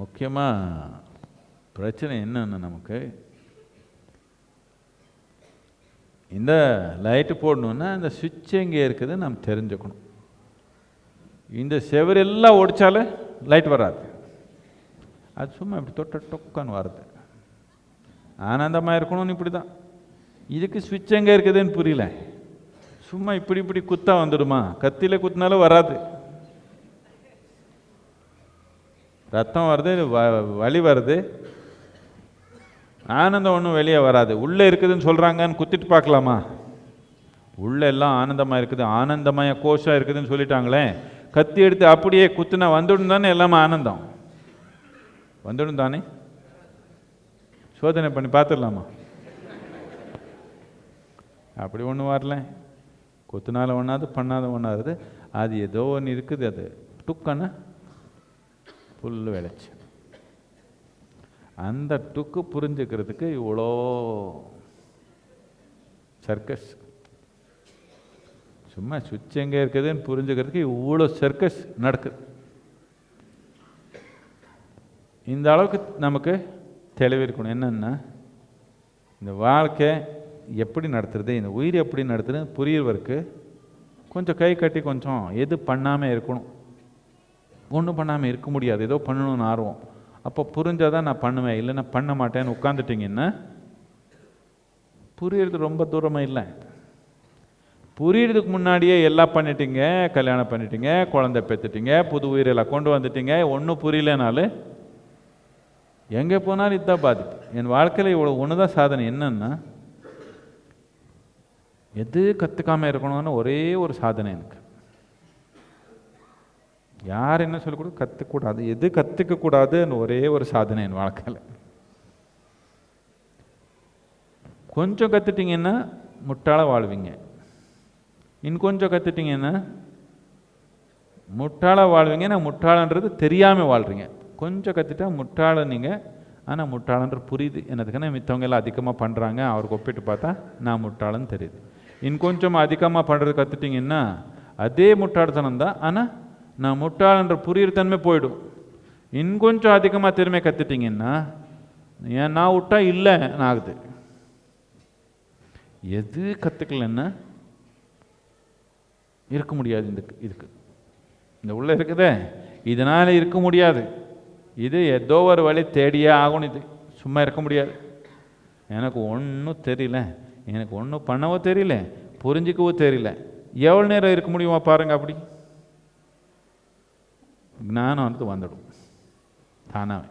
முக்கியமாக பிரச்சனை என்னென்னு நமக்கு இந்த லைட்டு போடணுன்னா இந்த சுவிட்ச் எங்கே இருக்குது நம்ம தெரிஞ்சுக்கணும். இந்த செவரெல்லாம் ஒடிச்சாலே லைட் வராது. அது சும்மா இப்படி தொட்ட டொக்கான்னு வருது ஆனந்தமாக இருக்கணும்னு இப்படி தான் இதுக்கு சுவிட்ச் எங்கே இருக்குதுன்னு புரியல. சும்மா இப்படி இப்படி குத்தா வந்துடுமா? கத்தியில் குத்தினாலும் வராது. ரத்தம் வருது வ- வலி வருது. ஆனந்தம் ஒன்றும் வெளியே வராது. உள்ளே இருக்குதுன்னு சொல்கிறாங்கன்னு குத்திட்டு பார்க்கலாமா? உள்ளே எல்லாம் ஆனந்தமாக இருக்குது. ஆனந்தமய கோஷம் இருக்குதுன்னு சொல்லிட்டாங்களே. கத்தி எடுத்து அப்படியே குத்துனா வந்துடும் தானே எல்லாமே ஆனந்தம்? வந்துடும் தானே? சோதனை பண்ணி பார்த்துடலாமா? அப்படி ஒன்றும் வரல. கொத்துனால ஒன்றாது பண்ணாத ஒன்றாது அது ஏதோ ஒன்று இருக்குது அது. டுக்கண்ணா புல் விளைச்சு. அந்த டுக்கு புரிஞ்சுக்கிறதுக்கு இவ்வளோ சர்க்கஸ் சும்மா சுவிட்ச் எங்கே இருக்குதுன்னு புரிஞ்சுக்கிறதுக்கு இவ்வளோ சர்க்கஸ் நடக்குது. இந்த அளவுக்கு நமக்கு தெளிவு இருக்கணும். இந்த வாழ்க்கை எப்படி நடத்துறது இந்த உயிர் எப்படி நடத்துறது புரியவருக்கு கொஞ்சம் கை கட்டி கொஞ்சம் எது பண்ணாமல் இருக்கணும். ஒன்றும் பண்ணாமல் இருக்க முடியாது. ஏதோ பண்ணணும்னு ஆர்வம். அப்போ புரிஞ்சால் தான் நான் பண்ணுவேன். இல்லைன்னா பண்ண மாட்டேன்னு உட்காந்துட்டிங்கன்னா புரியறது ரொம்ப தூரமாக இல்லை. புரியறதுக்கு முன்னாடியே எல்லாம் பண்ணிட்டீங்க கல்யாணம் பண்ணிட்டீங்க குழந்தை பெற்றுட்டீங்க புது உயிரெல்லாம் கொண்டு வந்துட்டீங்க. ஒன்றும் புரியலனாலும் எங்கே போனாலும் இதுதான் பாதிப்பு. என் வாழ்க்கையில் இவ்வளோ ஒன்று தான் சாதனை. என்னன்னா எது கற்றுக்காம இருக்கணும்னு ஒரே ஒரு சாதனை எனக்கு. யார் என்ன சொல்லிக் கொடு கற்றுக்கூடாது எது கற்றுக்கக்கூடாதுன்னு ஒரே ஒரு சாதனை என் வாழ்க்கையில். கொஞ்சம் கற்றுட்டிங்கன்னா முட்டாள வாழ்வீங்க. இன்னும் கொஞ்சம் கற்றுட்டிங்கன்னா முட்டாள வாழ்வீங்க. நான் முட்டாளன்றது தெரியாமல் வாழ்கிறீங்க கொஞ்சம் கற்றுட்டா முட்டாள நீங்கள் ஆனால் முட்டாளன்ற புரியுது. என்னதுக்குன்னா மித்தவங்க எல்லாம் அதிகமாக பண்ணுறாங்க அவருக்கு ஒப்பிட்டு பார்த்தா நான் முட்டாளன்னு தெரியுது. இன்னும் கொஞ்சம் அதிகமாக பண்ணுறது கற்றுட்டிங்கன்னா அதே முட்டாள்தனம் தான் ஆனால் நான் முட்டாளன்ற புரியுற தன்மை போயிடும். இன்னும் கொஞ்சம் அதிகமாக திறமை கற்றுட்டிங்கன்னா ஏன் நான் விட்டா இல்லை ஆகுது எது கற்றுக்கலன்னா இருக்க முடியாது இந்த இதுக்கு. இந்த உள்ளே இருக்குதே இதனால் இருக்க முடியாது. இது ஏதோ ஒரு வழி தேடியே ஆகணும் இது. சும்மா இருக்க முடியாது. எனக்கு ஒன்றும் தெரியல. எனக்கு ஒன்றும் பண்ணவோ தெரியல. புரிஞ்சிக்கவோ தெரியல. எவ்வளோ நேரம் இருக்க முடியுமா பாருங்கள் அப்படி? ஞானம் வந்து வந்துடும் தானாவே